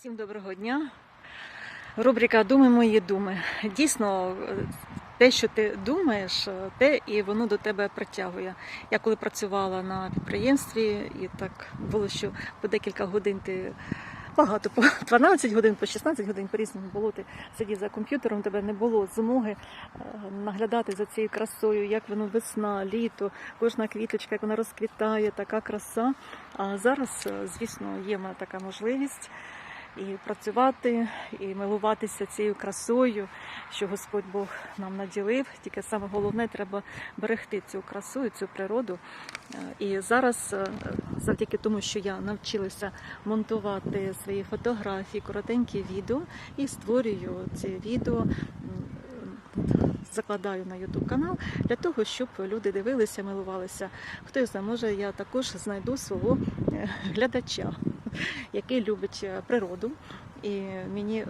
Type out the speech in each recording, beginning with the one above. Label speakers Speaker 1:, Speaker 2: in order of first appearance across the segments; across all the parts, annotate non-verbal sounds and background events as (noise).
Speaker 1: Всім доброго дня. Рубрика Думи мої думи. Дійсно, те, що ти думаєш, те і воно до тебе притягує. Я коли працювала на підприємстві, і так було, що по декілька годин ти багато, по 12 годин, по 16 годин по-різному було. Ти сидів за комп'ютером, тебе не було змоги е, наглядати за цією красою, як воно весна, літо, кожна квіточка, як вона розквітає, така краса. А зараз, е, звісно, є така можливість і працювати, і милуватися цією красою, що Господь Бог нам наділив. Тільки саме головне треба берегти цю красу і цю природу. Е, І зараз, е, завдяки тому, що я навчилася монтувати свої фотографії, коротенькі відео і створюю ці відео. Закладаю на YouTube канал для того, щоб люди дивилися, милувалися. Хто знає, може я також знайду свого е, глядача, (laughs) який любить е, природу. І мені е,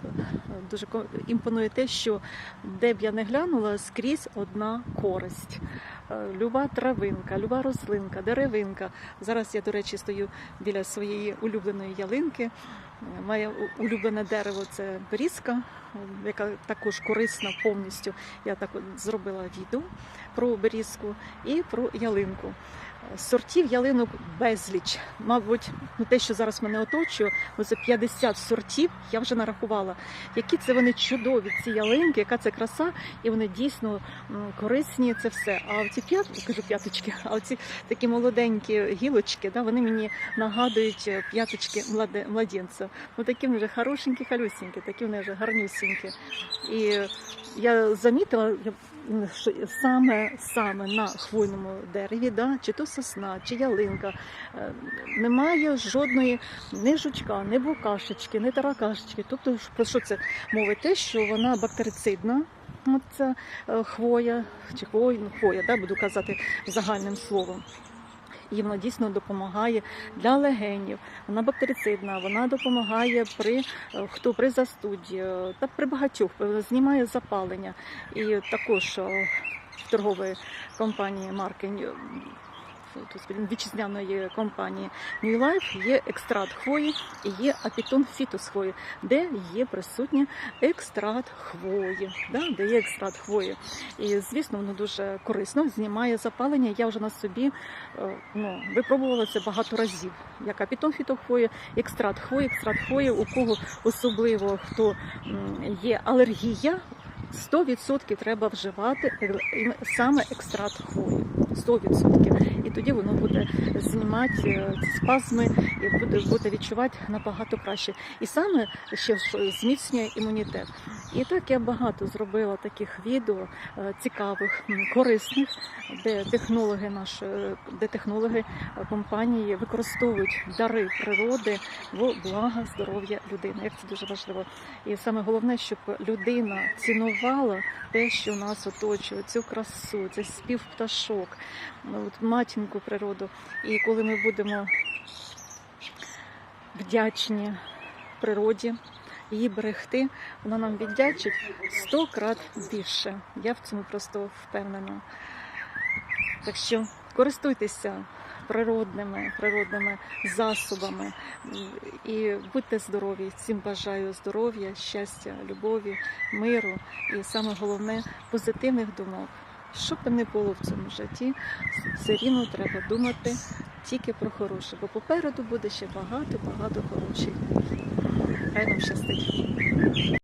Speaker 1: дуже імпонує те, що де б я не глянула, скрізь одна користь. Е, Люба травинка, люба рослинка, деревинка. Зараз я, до речі, стою біля своєї улюбленої ялинки. Моє улюблене дерево це берізка, яка також корисна повністю. Я так зробила відео про берізку і про ялинку. Сортів ялинок безліч. Мабуть, ну те, що зараз мене оточує, це 50 сортів. Я вже нарахувала, які це вони чудові, ці ялинки, яка це краса, і вони дійсно корисні. Це все. А ці п'ят, кажу п'яточки, а ці такі молоденькі гілочки, да, вони мені нагадують е, п'яточки младенця. Ну такі вони вже хорошенькі, халюсінькі, такі вони вже гарнюсінькі. І я замітила, саме саме на хвойному дереві, да, чи то сосна, чи ялинка, е, немає жодної ні жучка, ні букашечки, ні таракашечки. Тобто, про що це мовить? Те, що вона бактерицидна. Ця е, хвоя чи хвоя, ну, хвоя, да, буду казати загальним словом. І вона дійсно допомагає для легенів. Вона бактерицидна, вона допомагає при е, хто при застуді е, та при багатьох е, знімає запалення. І також в торгової компанії марки господи, вітчизняної компанії New Life є екстракт хвої і є апітон фітус хвої, де є присутній екстракт хвої, да, де є екстракт хвої. І звісно, воно дуже корисно, знімає запалення. Я вже на собі е, ну, випробувала це багато разів. Як апітон фітохвої, екстракт хвої, екстракт хвої, у кого особливо хто є алергія. 100% треба вживати е, саме екстракт хвої. 100%. І тоді воно буде знімати е, спазми і буде, буде відчувати набагато краще. І саме ще зміцнює імунітет. І так я багато зробила таких відео е, цікавих, корисних, де технологи наші, е, де технологи е, компанії використовують дари природи в благо здоров'я людини. Як це дуже важливо. І саме головне, щоб людина цінувала те, що нас оточує, цю красу, цей спів пташок, ну, от матінку природу. І коли ми будемо вдячні природі, її берегти, вона нам віддячить сто крат більше. Я в цьому просто впевнена. Так що користуйтеся природними, природними засобами і будьте здорові. Всім бажаю здоров'я, щастя, любові, миру і саме головне позитивних думок. Що б не було в цьому житті, все рівно треба думати тільки про хороше, бо попереду буде ще багато-багато хороших. Хай вам щастить.